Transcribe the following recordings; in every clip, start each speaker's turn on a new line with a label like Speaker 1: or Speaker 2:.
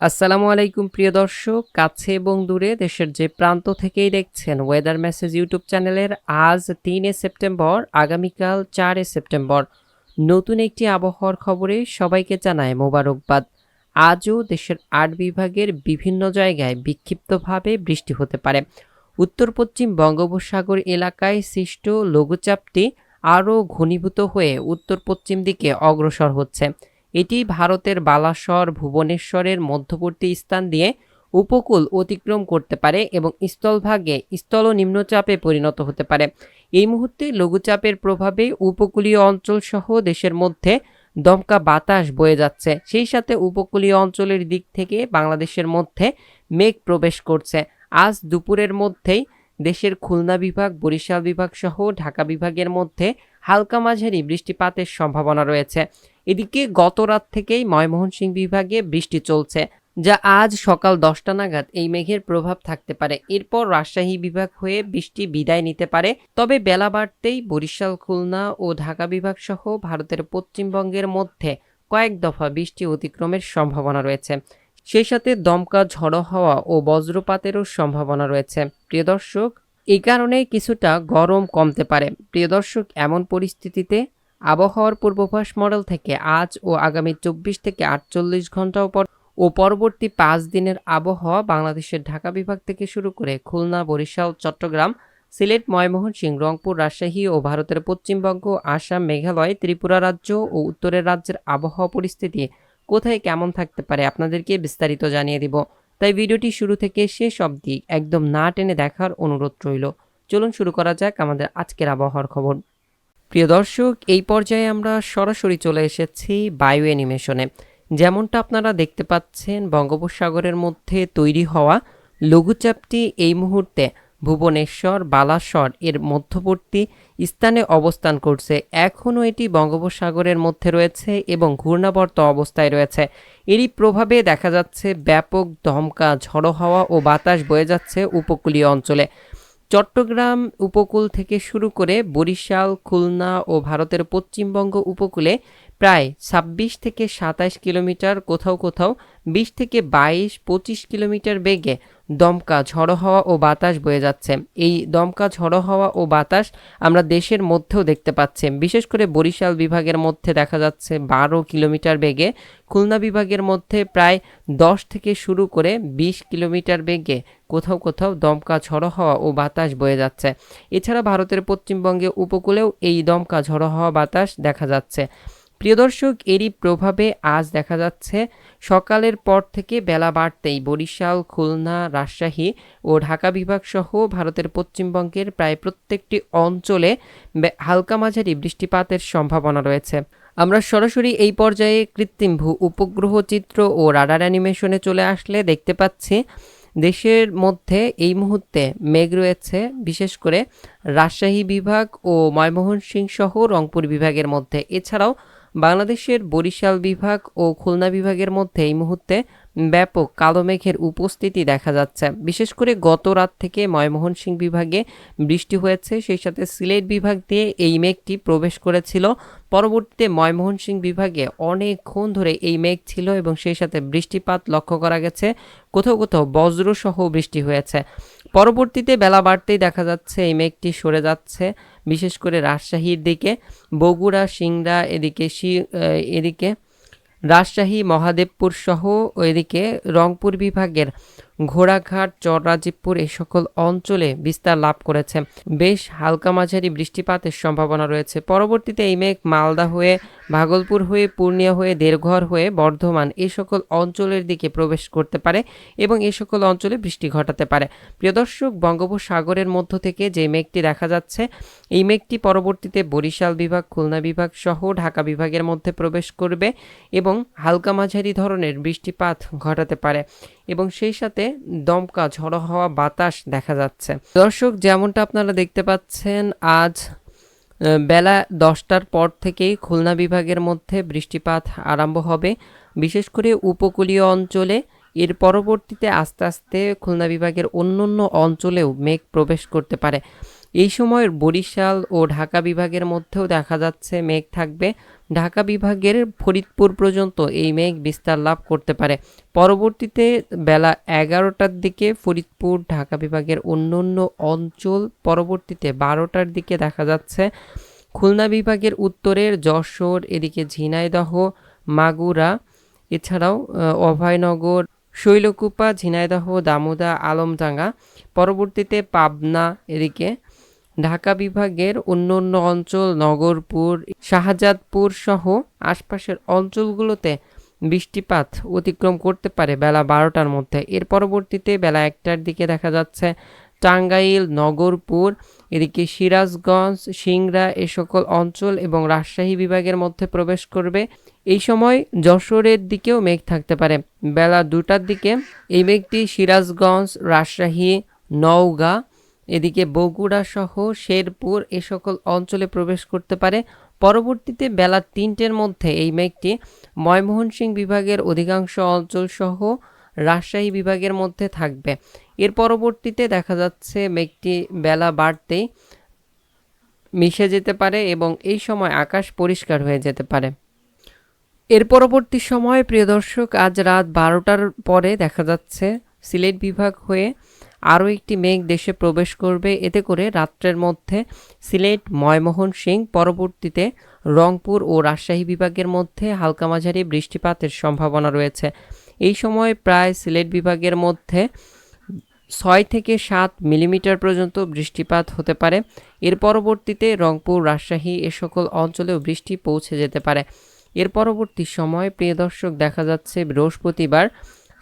Speaker 1: আসসালামু আলাইকুম, প্রিয় দর্শক। কাছে এবং দূরে দেশের যে প্রান্ত থেকেই দেখছেন ওয়েদার মেসেজ ইউটিউব চ্যানেলের আজ তিনে সেপ্টেম্বর, আগামীকাল চারে সেপ্টেম্বর। নতুন একটি আবহাওয়ার খবরে সবাইকে জানায় মোবারকবাদ। আজও দেশের আট বিভাগের বিভিন্ন জায়গায় বিক্ষিপ্তভাবে বৃষ্টি হতে পারে। উত্তর পশ্চিম বঙ্গোপসাগর এলাকায় সৃষ্ট লঘুচাপটি আরও ঘনীভূত হয়ে উত্তর পশ্চিম দিকে অগ্রসর হচ্ছে। এটি ভারতের বালাসর, ভুবনেশ্বরের মধ্যবর্তী স্থান দিয়ে উপকূল অতিক্রম করতে পারে এবং স্থলভাগে স্থল নিম্নচাপে পরিণত হতে পারে। এই মুহূর্তে লঘুচাপের প্রভাবে উপকূলীয় অঞ্চল সহ দেশের মধ্যে দমকা বাতাস বয়ে যাচ্ছে। সেই সাথে উপকূলীয় অঞ্চলের দিক থেকে বাংলাদেশের মধ্যে মেঘ প্রবেশ করছে। আজ দুপুরের মধ্যেই দেশের খুলনা বিভাগ, বরিশাল বিভাগ সহ ঢাকা বিভাগের মধ্যে হালকা মাঝারি বৃষ্টিপাতের সম্ভাবনা রয়েছে। এদিকে গত রাত থেকেই ময়মনসিংহ বিভাগে বৃষ্টি চলছে, যা আজ সকাল দশটা নাগাদ এই মেঘের প্রভাব থাকতে পারে। এরপর রাজশাহী বিভাগ হয়ে বৃষ্টি বিদায় নিতে পারে। তবে বেলা বাড়তেই বরিশাল, খুলনা ও ঢাকা বিভাগ সহ ভারতের পশ্চিমবঙ্গের মধ্যে কয়েক দফা বৃষ্টি অতিক্রমের সম্ভাবনা রয়েছে। সেই সাথে দমকা ঝড়ো হওয়া ও বজ্রপাতেরও সম্ভাবনা রয়েছে। প্রিয় দর্শক এই কারণে কিছুটা গরম কমতে পারে। প্রিয় দর্শক, এমন পরিস্থিতিতে আবহাওয়ার পূর্বাভাস মডেল থেকে আজ ও আগামী চব্বিশ থেকে আটচল্লিশ ঘণ্টা পর ও পরবর্তী পাঁচ দিনের আবহাওয়া বাংলাদেশের ঢাকা বিভাগ থেকে শুরু করে খুলনা, বরিশাল, চট্টগ্রাম, সিলেট ময়মোহনসিং রংপুর, রাজশাহী ও ভারতের পশ্চিমবঙ্গ, আসাম, মেঘালয়, ত্রিপুরা রাজ্য ও উত্তরের রাজ্যের আবহাওয়া পরিস্থিতি কোথায় কেমন থাকতে পারে আপনাদেরকে বিস্তারিত জানিয়ে দিব। তাই ভিডিওটি শুরু থেকে শেষ অবধি একদম না টেনে দেখার অনুরোধ রইল। চলুন শুরু করা যাক আমাদের আজকের আবহাওয়ার খবর। প্রিয় দর্শক, এই পর্যায়ে আমরা সরাসরি চলে এসেছি বায়ু অ্যানিমেশনে। যেমনটা আপনারা দেখতে পাচ্ছেন, বঙ্গোপসাগরের মধ্যে তৈরি হওয়া লঘুচাপটি এই মুহূর্তে ভুবনেশ্বর, বালাসর এর মধ্যবর্তী স্থানে অবস্থান করছে। এখনও এটি বঙ্গোপসাগরের মধ্যে রয়েছে এবং ঘূর্ণাবর্ত অবস্থায় রয়েছে। এরই প্রভাবে দেখা যাচ্ছে ব্যাপক দমকা ঝড়ো হাওয়া ও বাতাস বয়ে যাচ্ছে উপকূলীয় অঞ্চলে। চট্টগ্রাম উপকূল থেকে শুরু করে বরিশাল, খুলনা ও ভারতের পশ্চিমবঙ্গ উপকূলে প্রায় ছাব্বিশ থেকে সাতাশ কিলোমিটার কোথাও কোথাও, বিশ থেকে বাইশ, পঁচিশ কিলোমিটার বেগে দমকা ঝড়ো হাওয়া ও বাতাস বয়ে যাচ্ছে। এই দমকা ঝড়ো হাওয়া ও বাতাস আমরা দেশের মধ্যেও দেখতে পাচ্ছি। বিশেষ করে বরিশাল বিভাগের মধ্যে দেখা যাচ্ছে বারো কিলোমিটার বেগে, খুলনা বিভাগের মধ্যে প্রায় দশ থেকে শুরু করে বিশ কিলোমিটার বেগে কোথাও কোথাও দমকা ঝড়ো হাওয়া ও বাতাস বয়ে যাচ্ছে। এছাড়া ভারতের পশ্চিমবঙ্গে উপকূলেও এই দমকা ঝড়ো হাওয়া বাতাস দেখা যাচ্ছে। প্রিয় দর্শক এরই প্রভাবে আজ দেখা যাচ্ছে সকালের পর থেকে বেলা বাড়তেই বরিশাল, খুলনা, রাজশাহী ও ঢাকা বিভাগ সহ ভারতের পশ্চিমবঙ্গের প্রায় প্রত্যেকটি অঞ্চলে হালকা মাঝারি বৃষ্টিপাতের সম্ভাবনা রয়েছে। আমরা সরাসরি এই পর্যায়ে কৃত্রিম ভূ উপগ্রহ চিত্র ও রাডার অ্যানিমেশনে চলে আসলে দেখতে পাচ্ছি, দেশের মধ্যে এই মুহূর্তে মেঘ রয়েছে, বিশেষ করে রাজশাহী বিভাগ ও ময়মনসিংহ সহ রংপুর বিভাগের মধ্যে। এছাড়াও বাংলাদেশের বরিশাল বিভাগ ও খুলনা বিভাগের মধ্যে এই মুহূর্তে ব্যাপক কালো মেঘের উপস্থিতি দেখা যাচ্ছে। বিশেষ করে গত রাত থেকে ময়মনসিংহ বিভাগে বৃষ্টি হয়েছে, সেই সাথে সিলেট বিভাগ দিয়ে এই মেঘটি প্রবেশ করেছিল। পরবর্তীতে ময়মনসিংহ বিভাগে অনেকক্ষণ ধরে এই মেঘ ছিল এবং সেই সাথে বৃষ্টিপাত লক্ষ্য করা গেছে। কোথাও কোথাও বজ্রসহ বৃষ্টি হয়েছে। পরবর্তীতে বেলা বাড়তেই দেখা যাচ্ছে এই মেঘটি সরে যাচ্ছে। বিশেষ করে রাজশাহীর দিকে বগুড়া সিংড়া এদিকে এদিকে রাজশাহী মহাদেবপুর সহ এদিকে রংপুর বিভাগের ঘোড়াঘাট, চররাজীবপুর এই সকল অঞ্চলে বিস্তার লাভ করেছে। বেশ হালকা মাঝারি বৃষ্টিপাতের সম্ভাবনা রয়েছে। পরবর্তীতে এই মেঘ মালদা হয়ে, ভাগলপুর হয়ে, পূর্ণিয়া হয়ে দেড়ঘর হয়ে বর্ধমান এই সকল অঞ্চলের দিকে প্রবেশ করতে পারে এবং এই সকল অঞ্চলে বৃষ্টি ঘটাতে পারে। প্রিয় দর্শক, বঙ্গোপসাগরের মধ্য থেকে যে মেঘটি দেখা যাচ্ছে, এই মেঘটি পরবর্তীতে বরিশাল বিভাগ, খুলনা বিভাগ সহ ঢাকা বিভাগের মধ্যে প্রবেশ করবে এবং হালকা মাঝারি ধরনের বৃষ্টিপাত ঘটাতে পারে। এবং সেই সাথে দমকা, ঝড়ো হওয়া, বাতাস দেখা যাচ্ছে। দর্শক, যেমনটা আপনারা দেখতে পাচ্ছেন, আজ বেলা দশটার পর থেকেই খুলনা বিভাগের মধ্যে বৃষ্টিপাত আরম্ভ হবে। বিশেষ করে উপকূলীয় অঞ্চলে এর পরবর্তীতে আস্তে আস্তে খুলনা বিভাগের অন্য অন্য অঞ্চলেও মেঘ প্রবেশ করতে পারে। এই সময় বরিশাল ও ঢাকা বিভাগের মধ্যেও দেখা যাচ্ছে মেঘ থাকবে। ঢাকা বিভাগের ফরিদপুর পর্যন্ত এই মেঘ বিস্তার লাভ করতে পারে। পরবর্তীতে বেলা এগারোটার দিকে ফরিদপুর, ঢাকা বিভাগের অন্য অন্য অঞ্চল পরবর্তীতে বারোটার দিকে দেখা যাচ্ছে। খুলনা বিভাগের উত্তরের যশোর, এদিকে ঝিনাইদহ, মাগুরা, এছাড়াও অভয়নগর, শৈলকুপা, ঝিনাইদহ, দামোদা, আলমডাঙ্গা। পরবর্তীতে পাবনা, এদিকে ঢাকা বিভাগের অন্য অন্য অঞ্চল, নগরপুর, শাহজাদপুর সহ আশপাশের অঞ্চলগুলোতে বৃষ্টিপাত অতিক্রম করতে পারে বেলা বারোটার মধ্যে। এর পরবর্তীতে বেলা একটার দিকে দেখা যাচ্ছে টাঙ্গাইল, নগরপুর, এদিকে সিরাজগঞ্জ, সিংড়া এ সকল অঞ্চল এবং রাজশাহী বিভাগের মধ্যে প্রবেশ করবে। এই সময় যশোরের দিকেও মেঘ থাকতে পারে। বেলা দুটার দিকে এই মেঘটি সিরাজগঞ্জ, রাজশাহী, নওগাঁ এদিকে বগুড়া সহ শেরপুর এ সকল অঞ্চলে প্রবেশ করতে পারে। পরবর্তীতে বেলা তিনটের মধ্যে এই মেঘটি ময়মোহনসিংহ বিভাগের অধিকাংশ অঞ্চল সহ রাজশাহী বিভাগের মধ্যে থাকবে। এর পরবর্তীতে দেখা যাচ্ছে মেঘটি বেলা বাড়তেই মিশে যেতে পারে এবং এই সময় আকাশ পরিষ্কার হয়ে যেতে পারে। এর পরবর্তী সময়, প্রিয় দর্শক, আজ রাত বারোটার পরে দেখা যাচ্ছে সিলেট বিভাগ হয়ে আরও একটি মেঘ দেশে প্রবেশ করবে। এতে করে রাত্রের মধ্যে সিলেট ময়মোহন সিং পরবর্তীতে রংপুর ও রাজশাহী বিভাগের মধ্যে হালকা মাঝারি বৃষ্টিপাতের সম্ভাবনা রয়েছে। এই সময় প্রায় সিলেট বিভাগের মধ্যে ছয় থেকে সাত মিলিমিটার পর্যন্ত বৃষ্টিপাত হতে পারে। এর পরবর্তীতে রংপুর, রাজশাহী এ সকল অঞ্চলেও বৃষ্টি পৌঁছে যেতে পারে। এর পরবর্তী সময় প্রিয় দর্শক, দেখা যাচ্ছে বৃহস্পতিবার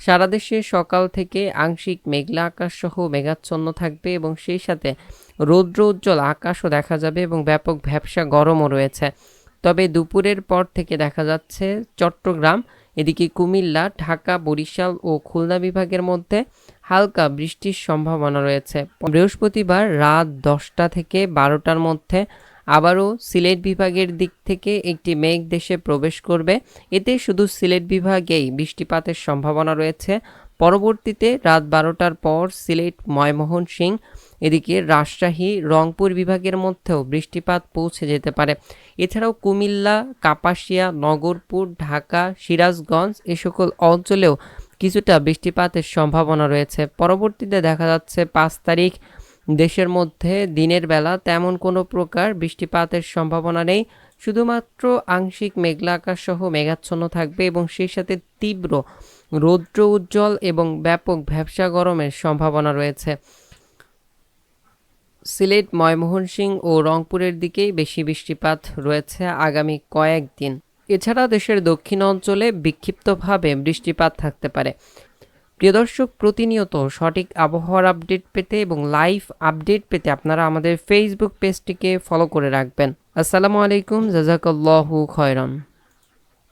Speaker 1: সারা দেশে সকাল থেকে আংশিক মেঘলা আকাশ সহ মেঘাচ্ছন্ন থাকবে এবং সেই সাথে রৌদ্র উজ্জ্বল আকাশও দেখা যাবে এবং ব্যাপক ভ্যাবসা গরমও রয়েছে। তবে দুপুরের পর থেকে দেখা যাচ্ছে চট্টগ্রাম, এদিকে কুমিল্লা, ঢাকা, বরিশাল ও খুলনা বিভাগের মধ্যে হালকা বৃষ্টির সম্ভাবনা রয়েছে। বৃহস্পতিবার রাত দশটা থেকে বারোটার মধ্যে আবারও সিলেট বিভাগের দিক থেকে একটি মেঘ দেশে প্রবেশ করবে। এতে শুধু সিলেট বিভাগেই বৃষ্টিপাতের সম্ভাবনা রয়েছে। পরবর্তীতে রাত বারোটার পর সিলেট ময়মোহন সিং এদিকে রাজশাহী, রংপুর বিভাগের মধ্যেও বৃষ্টিপাত পৌঁছে যেতে পারে। এছাড়াও কুমিল্লা, কাপাসিয়া, নগরপুর, ঢাকা, সিরাজগঞ্জ এ সকল অঞ্চলেও কিছুটা বৃষ্টিপাতের সম্ভাবনা রয়েছে। পরবর্তীতে দেখা যাচ্ছে পাঁচ তারিখ দেশের মধ্যে দিনের বেলা তেমন কোনো প্রকার বৃষ্টিপাতের সম্ভাবনা নেই। শুধুমাত্র আংশিক মেঘলা আকাশ সহ মেঘাচ্ছন্ন থাকবে এবং সেই সাথে তীব্র রৌদ্র উজ্জ্বল এবং ব্যাপক ভ্যাবসা গরমের সম্ভাবনা রয়েছে। সিলেট ময়মোহনসিংহ ও রংপুরের দিকেই বেশি বৃষ্টিপাত রয়েছে আগামী কয়েকদিন। এছাড়া দেশের দক্ষিণ অঞ্চলে বিক্ষিপ্তভাবে বৃষ্টিপাত থাকতে পারে। প্রিয় দর্শক প্রতিনিয়ত সঠিক আবহাওয়ার আপডেট পেতে এবং লাইভ আপডেট পেতে আপনারা আমাদের ফেসবুক পেজটিকে ফলো করে রাখবেন। আসসালামু আলাইকুম, জাজাকাল্লাহু খয়রান।